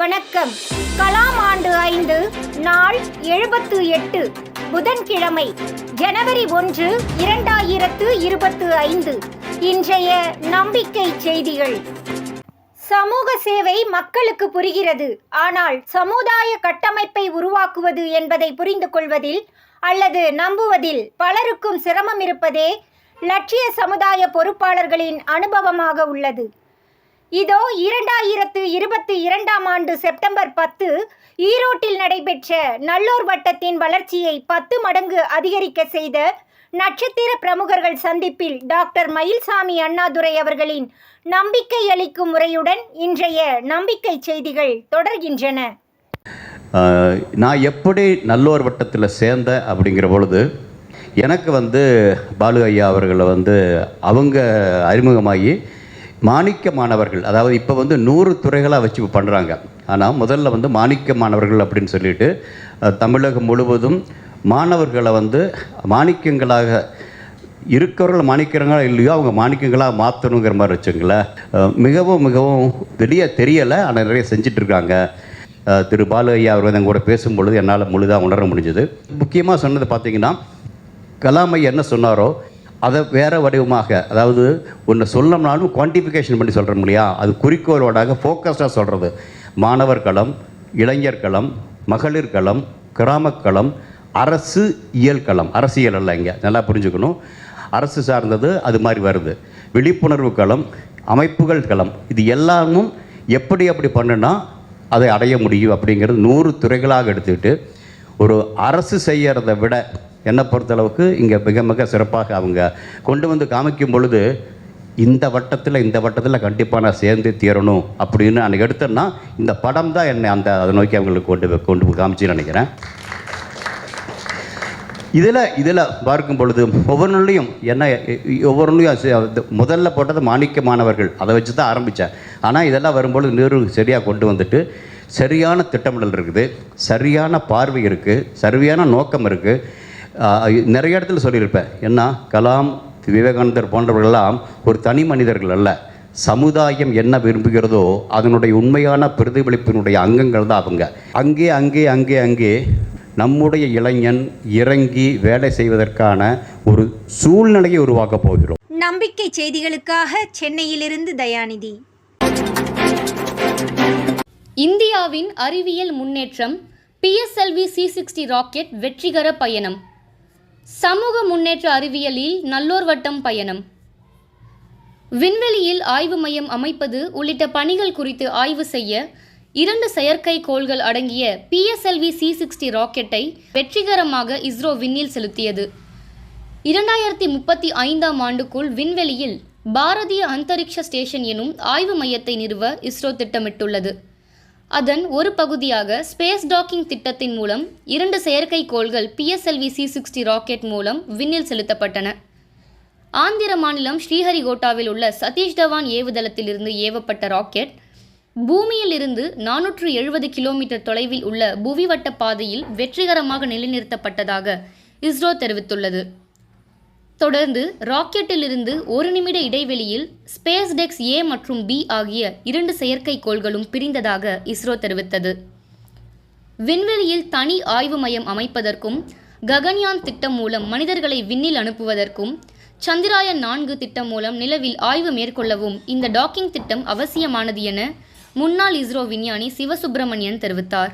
வணக்கம். கலாம் ஆண்டு ஐந்து நாள் எழுபத்து எட்டு புதன்கிழமை ஜனவரி ஒன்று இரண்டாயிரத்து இருபத்து ஐந்து. இன்றைய நம்பிக்கை செய்திகள். சமூக சேவை மக்களுக்கு புரிகிறது. ஆனால் சமுதாய கட்டமைப்பை உருவாக்குவது என்பதை புரிந்து கொள்வதில் அல்லது நம்புவதில் பலருக்கும் சிரமம் இருப்பதே லட்சிய சமுதாய பொறுப்பாளர்களின் அனுபவமாக உள்ளது. இதோ இரண்டாயிரத்து இருபத்தி இரண்டாம் ஆண்டு செப்டம்பர் பத்து ஈரோட்டில் நடைபெற்ற நல்லூர் வட்டத்தின் வளர்ச்சியை பத்து மடங்கு அதிகரிக்க செய்த நட்சத்திர பிரமுகர்கள் சந்திப்பில் டாக்டர் மயில்சாமி அண்ணாதுரை அவர்களின் நம்பிக்கை அளிக்கும் முறையுடன் இன்றைய நம்பிக்கை செய்திகள் தொடர்கின்றன. நான் எப்படி நல்லோர் வட்டத்தில் சேர்ந்தேன் அப்படிங்கிற பொழுது எனக்கு வந்து பாலு ஐயா அவர்களை வந்து அவங்க அறிமுகமாகி மாணிக்க மாணவர்கள் அதாவது இப்போ வந்து நூறு துறைகளாக வச்சு பண்ணுறாங்க ஆனால் முதல்ல வந்து மாணிக்க மாணவர்கள் அப்படின்னு சொல்லிட்டு தமிழகம் முழுவதும் மாணவர்களை வந்து மாணிக்கங்களாக இருக்கிறவர்கள் மாணிக்கிறங்களா இல்லையோ அவங்க மாணிக்கங்களாக மாற்றணுங்கிற மாதிரி வச்சுங்களேன். மிகவும் மிகவும் வெளியே தெரியலை ஆனால் நிறைய செஞ்சுட்டு இருக்காங்க. திரு பாலு ஐயா அவர் வந்து என் கூட பேசும்பொழுது என்னால் முழுதாக உணர முடிஞ்சது. முக்கியமாக சொன்னது பார்த்தீங்கன்னா கலாம் ஐயா என்ன சொன்னாரோ அதை வேறு வடிவமாக அதாவது ஒன்று சொல்லணும்னாலும் குவான்டிஃபிகேஷன் பண்ணி சொல்கிறோம் இல்லையா? அது குறிக்கோளோடாக ஃபோக்கஸ்டாக சொல்கிறது மாணவர் களம் இளைஞர் களம் மகளிர் களம் கிராமக்களம் அரசு இயல் களம். அரசியல் அல்ல இங்கே. நல்லா புரிஞ்சுக்கணும். அரசு சார்ந்தது அது மாதிரி வருது. விழிப்புணர்வு களம் அமைப்புகள் களம். இது எல்லாமும் எப்படி அப்படி பண்ணுனா அதை அடைய முடியும் அப்படிங்கிறது நூறு துறைகளாக எடுத்துக்கிட்டு ஒரு அரசு செய்கிறத விட என்னை பொறுத்தளவுக்கு இங்கே மிக மிக சிறப்பாக அவங்க கொண்டு வந்து காமிக்கும் பொழுது இந்த வட்டத்தில் இந்த வட்டத்தில் கண்டிப்பாக நான் சேர்ந்து தீரணும் அப்படின்னு அன்றைக்கி எடுத்தேன்னா இந்த படம் தான் என்னை அந்த அதை நோக்கி அவங்களுக்கு கொண்டு கொண்டு போய் காமிச்சுன்னு நினைக்கிறேன். இதில் இதில் பார்க்கும் பொழுது ஒவ்வொன்றுலையும் என்ன ஒவ்வொன்றுலையும் முதல்ல போட்டது மாணிக்க மாணவர்கள் அதை வச்சு தான் ஆரம்பித்தேன் ஆனால் இதெல்லாம் வரும்பொழுது நேரு சரியாக கொண்டு வந்துட்டு சரியான திட்டமிடல் இருக்குது சரியான பார்வை இருக்குது சரியான நோக்கம் இருக்குது நிறைய இடத்துல சொல்லியிருப்பேன். என்ன கலாம் விவேகானந்தர் போன்றவர்களெல்லாம் ஒரு தனி மனிதர்கள் அல்ல. சமுதாயம் என்ன விரும்புகிறதோ அதனுடைய உண்மையான பிரதிபலிப்பினுடைய அங்கங்கள் தான் அவங்க. அங்கே அங்கே அங்கே அங்கே நம்முடைய இளைஞன் இறங்கி வேலை செய்வதற்கான ஒரு சூழ்நிலையை உருவாக்கப் போகிறோம். நம்பிக்கை செய்திகளுக்காக சென்னையிலிருந்து தயாநிதி. இந்தியாவின் அறிவியல் முன்னேற்றம் பிஎஸ்எல்வி சி சிக்ஸ்டி ராக்கெட் வெற்றிகர பயணம். சமூக முன்னேற்ற அறிவியலில் நல்லோர் வட்டம் பயணம். விண்வெளியில் ஆய்வு மையம் அமைப்பது உள்ளிட்ட பணிகள் குறித்து ஆய்வு செய்ய இரண்டு செயற்கை கோள்கள் அடங்கிய பிஎஸ்எல்வி சி சிக்ஸ்டி ராக்கெட்டை வெற்றிகரமாக இஸ்ரோ விண்ணில் செலுத்தியது. இரண்டாயிரத்தி முப்பத்தி ஐந்தாம் ஆண்டுக்குள் விண்வெளியில் பாரதிய அந்தரிக்ஷ ஸ்டேஷன் எனும் ஆய்வு மையத்தை நிறுவ இஸ்ரோ திட்டமிட்டுள்ளது. அதன் ஒரு பகுதியாக ஸ்பேஸ் டாக்கிங் திட்டத்தின் மூலம் இரண்டு செயற்கைக்கோள்கள் பிஎஸ்எல்வி சி சிக்ஸ்டி ராக்கெட் மூலம் விண்ணில் செலுத்தப்பட்டன. ஆந்திர மாநிலம் ஸ்ரீஹரிகோட்டாவில் உள்ள சதீஷ் தவான் ஏவுதளத்திலிருந்து ஏவப்பட்ட ராக்கெட் பூமியில் இருந்து நானூற்று எழுபது கிலோமீட்டர் தொலைவில் உள்ள புவிவட்ட பாதையில் வெற்றிகரமாக நிலைநிறுத்தப்பட்டதாக இஸ்ரோ தெரிவித்துள்ளது. தொடர்ந்து ராக்கெட்டிலிருந்து ஒரு நிமிட இடைவெளியில் ஸ்பேஸ் டெக்ஸ் ஏ மற்றும் பி ஆகிய இரண்டு செயற்கைக்கோள்களும் பிரிந்ததாக இஸ்ரோ தெரிவித்தது. விண்வெளியில் தனி ஆய்வு மையம் அமைப்பதற்கும் ககன்யான் திட்டம் மூலம் மனிதர்களை விண்ணில் அனுப்புவதற்கும் சந்திராயன் நான்கு திட்டம் மூலம் நிலவில் ஆய்வு மேற்கொள்ளவும் இந்த டாக்கிங் திட்டம் அவசியமானது என முன்னாள் இஸ்ரோ விஞ்ஞானி சிவசுப்பிரமணியன் தெரிவித்தார்.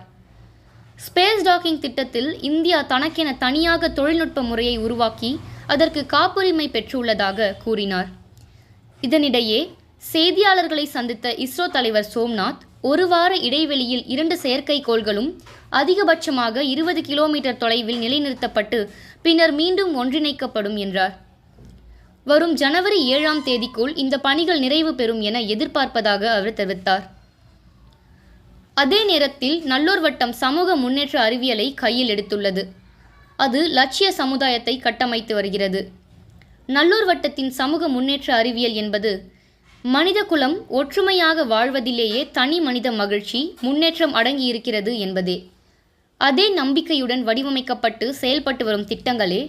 ஸ்பேஸ் டாக்கிங் திட்டத்தில் இந்தியா தனக்கென தனியாக தொழில்நுட்ப முறையை உருவாக்கி அதற்கு காப்புரிமை பெற்றுள்ளதாக கூறினார். இதனிடையே செய்தியாளர்களை சந்தித்த இஸ்ரோ தலைவர் சோம்நாத் ஒரு வார இடைவெளியில் இரண்டு செயற்கைக்கோள்களும் அதிகபட்சமாக இருபது கிலோமீட்டர் தொலைவில் நிலைநிறுத்தப்பட்டு பின்னர் மீண்டும் ஒன்றிணைக்கப்படும் என்றார். வரும் ஜனவரி ஏழாம் தேதிக்குள் இந்த பணிகள் நிறைவு பெறும் என எதிர்பார்ப்பதாக அவர் தெரிவித்தார். அதே நேரத்தில் நல்லூர் வட்டம் சமூக முன்னேற்ற அறிவியலை கையில் எடுத்துள்ளது. அது லட்சிய சமுதாயத்தை கட்டமைத்து வருகிறது. நல்லூர் வட்டத்தின் சமூக முன்னேற்ற அறிவியல் என்பது மனிதகுலம் ஒற்றுமையாக வாழ்வதிலேயே தனி மனித மகிழ்ச்சி முன்னேற்றம் அடங்கியிருக்கிறது என்பதே. அதே நம்பிக்கையுடன் வடிவமைக்கப்பட்டு செயல்பட்டு வரும் திட்டங்களே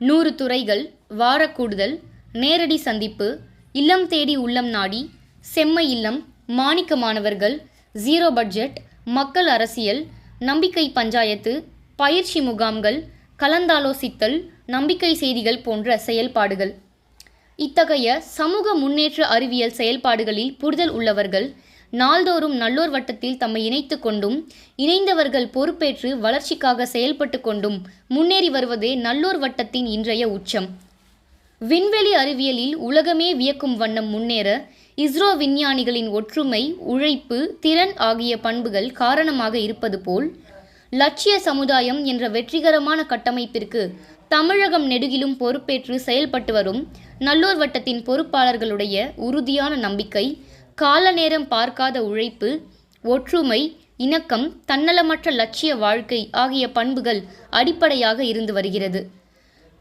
நூறு துறைகள் வாரக்கூடுதல் நேரடி சந்திப்பு இல்லம் தேடி உள்ளம் நாடி செம்மை இல்லம் மாணிக்க மாணவர்கள் ஜீரோ பட்ஜெட் மக்கள் அரசியல் நம்பிக்கை பஞ்சாயத்து பயிற்சி முகாம்கள் கலந்தாலோசித்தல் நம்பிக்கை செய்திகள் போன்ற செயல்பாடுகள். இத்தகைய சமூக முன்னேற்ற அறிவியல் செயல்பாடுகளில் புரிதல் உள்ளவர்கள் நாள்தோறும் நல்லோர் வட்டத்தில் தம்மை இணைத்து கொண்டும் இணைந்தவர்கள் பொறுப்பேற்று வளர்ச்சிக்காக செயல்பட்டு கொண்டும் முன்னேறி வருவதே நல்லோர் வட்டத்தின் இன்றைய உச்சம். விண்வெளி அறிவியலில் உலகமே வியக்கும் வண்ணம் முன்னேற இஸ்ரோ விஞ்ஞானிகளின் ஒற்றுமை உழைப்பு திறன் ஆகிய பண்புகள் காரணமாக இருப்பது போல் லட்சிய சமுதாயம் என்ற வெற்றிகரமான கட்டமைப்பிற்கு தமிழகம் நெடுகிலும் பொறுப்பேற்று செயல்பட்டு வரும் நல்லூர் வட்டத்தின் பொறுப்பாளர்களுடைய உறுதியான நம்பிக்கை கால நேரம் பார்க்காத உழைப்பு ஒற்றுமை இணக்கம் தன்னலமற்ற லட்சிய வாழ்க்கை ஆகிய பண்புகள் அடிப்படையாக இருந்து வருகிறது.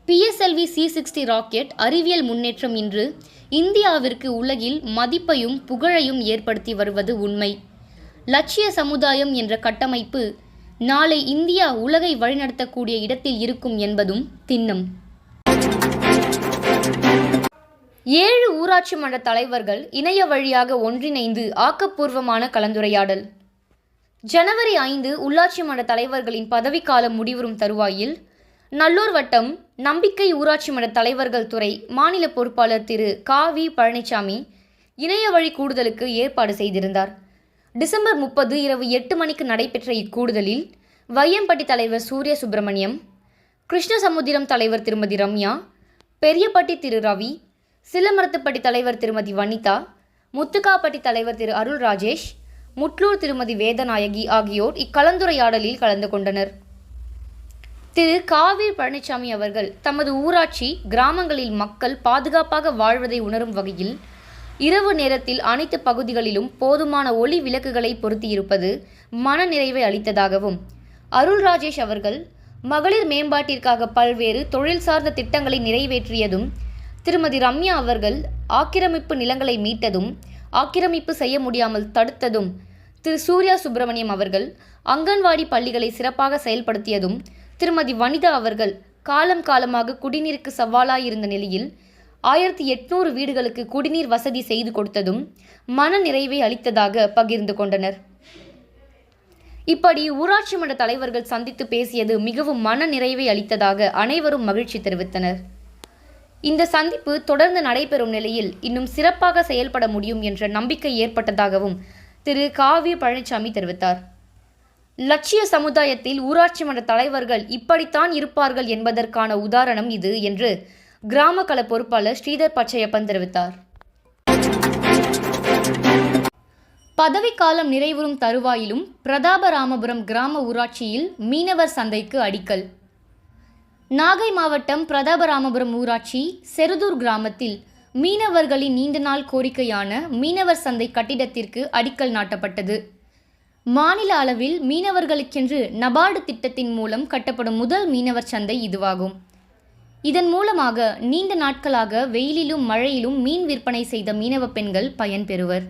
பிஎஸ்எல்வி சி சிக்ஸ்டி ராக்கெட் அறிவியல் முன்னேற்றம் இன்று இந்தியாவிற்கு உலகில் மதிப்பையும் புகழையும் ஏற்படுத்தி வருவது உண்மை. லட்சிய சமுதாயம் என்ற கட்டமைப்பு நாளை இந்தியா உலகை வழிநடத்தக்கூடிய இடத்தில் இருக்கும் என்பதும் திண்ணம். ஏழு ஊராட்சி மன்ற தலைவர்கள் இணைய வழியாக ஒன்றிணைந்து ஆக்கப்பூர்வமான கலந்துரையாடல். ஜனவரி ஐந்து உள்ளாட்சி மன்ற தலைவர்களின் பதவிக்காலம் முடிவரும் தருவாயில் நல்லூர் வட்டம் நம்பிக்கை ஊராட்சி மன்ற தலைவர்கள் துறை மாநில பொறுப்பாளர் திரு கா வி பழனிசாமி இணைய வழி கூடுதலுக்கு ஏற்பாடு செய்திருந்தார். டிசம்பர் முப்பது இரவு எட்டு மணிக்கு நடைபெற்ற இக்கூடுதலில் வையம்பட்டி தலைவர் சூரிய சுப்பிரமணியம் கிருஷ்ணசமுத்திரம் தலைவர் திருமதி ரம்யா பெரியப்பட்டி திரு ரவி சிலமரத்துப்பட்டி தலைவர் திருமதி வனிதா முத்துக்காப்பட்டி தலைவர் திரு அருள் ராஜேஷ் முட்லூர் திருமதி வேதநாயகி ஆகியோர் இக்கலந்துரையாடலில் கலந்து கொண்டனர். திரு காவிர் பழனிசாமி அவர்கள் தமது ஊராட்சி கிராமங்களில் மக்கள் பாதுகாப்பாக வாழ்வதை உணரும் வகையில் இரவு நேரத்தில் அனைத்து பகுதிகளிலும் போதுமான ஒளி விளக்குகளை பொருத்தியிருப்பது மனநிறைவை அளித்ததாகவும் அருள் ராஜேஷ் அவர்கள் மகளிர் மேம்பாட்டிற்காக பல்வேறு தொழில் சார்ந்த திட்டங்களை நிறைவேற்றியதும் திருமதி ரம்யா அவர்கள் ஆக்கிரமிப்பு நிலங்களை மீட்டதும் ஆக்கிரமிப்பு செய்ய முடியாமல் தடுத்ததும் திரு. சூர்யா சுப்பிரமணியம் அவர்கள் அங்கன்வாடி பள்ளிகளை சிறப்பாக செயல்படுத்தியதும் திருமதி வனிதா அவர்கள் காலம் காலமாக குடிநீருக்கு சவாலாயிருந்த நிலையில் ஆயிரத்தி எட்நூறு வீடுகளுக்கு குடிநீர் வசதி செய்து கொடுத்ததும் மன நிறைவை அளித்ததாக பகிர்ந்து கொண்டனர். இப்படி ஊராட்சி மன்ற தலைவர்கள் சந்தித்து பேசியது மிகவும் மன நிறைவை அளித்ததாக அனைவரும் மகிழ்ச்சி தெரிவித்தனர். இந்த சந்திப்பு தொடர்ந்து நடைபெறும் நிலையில் இன்னும் சிறப்பாக செயல்பட முடியும் என்ற நம்பிக்கை ஏற்பட்டதாகவும் திரு காவி பழனிசாமி தெரிவித்தார். லட்சிய சமுதாயத்தில் ஊராட்சி மன்ற தலைவர்கள் இப்படித்தான் இருப்பார்கள் என்பதற்கான உதாரணம் இது என்று கிராம கள பொறுப்பாளர் ஸ்ரீதர் பச்சையப்பன் தெரிவித்தார். பதவிக்காலம் நிறைவுறும் தருவாயிலும் பிரதாபராமபுரம் கிராம ஊராட்சியில் மீனவர் சந்தைக்கு அடிக்கல். நாகை மாவட்டம் பிரதாபராமபுரம் ஊராட்சி செருதூர் கிராமத்தில் மீனவர்களின் நீண்ட நாள் கோரிக்கையான மீனவர் சந்தை கட்டிடத்திற்கு அடிக்கல் நாட்டப்பட்டது. மாநில அளவில் மீனவர்களுக்கென்று நபார்டு திட்டத்தின் மூலம் கட்டப்படும் முதல் மீனவர் சந்தை இதுவாகும். இதன் மூலமாக நீண்ட நாட்களாக வெயிலிலும் மழையிலும் மீன் விற்பனை செய்த மீனவ பெண்கள் பயன்பெறுவர்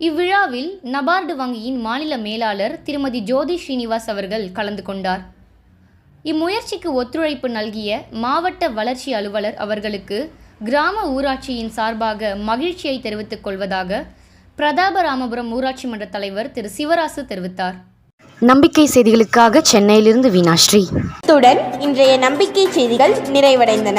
இவ்விழாவில் நபார்டு வங்கியின் மாநில மேலாளர் திருமதி ஜோதி ஸ்ரீனிவாஸ் அவர்கள் கலந்து கொண்டார். இம்முயற்சிக்கு ஒத்துழைப்பு நல்கிய மாவட்ட வளர்ச்சி அலுவலர் அவர்களுக்கு கிராம ஊராட்சியின் சார்பாக மகிழ்ச்சியை தெரிவித்துக் கொள்வதாக பிரதாபராமபுரம் ஊராட்சி மன்ற தலைவர் திரு சிவராசு தெரிவித்தார். நம்பிக்கை செய்திகளுக்காக சென்னையிலிருந்து வீனாஸ்ரீ இத்துடன் இன்றைய நம்பிக்கை செய்திகள் நிறைவடைந்தன.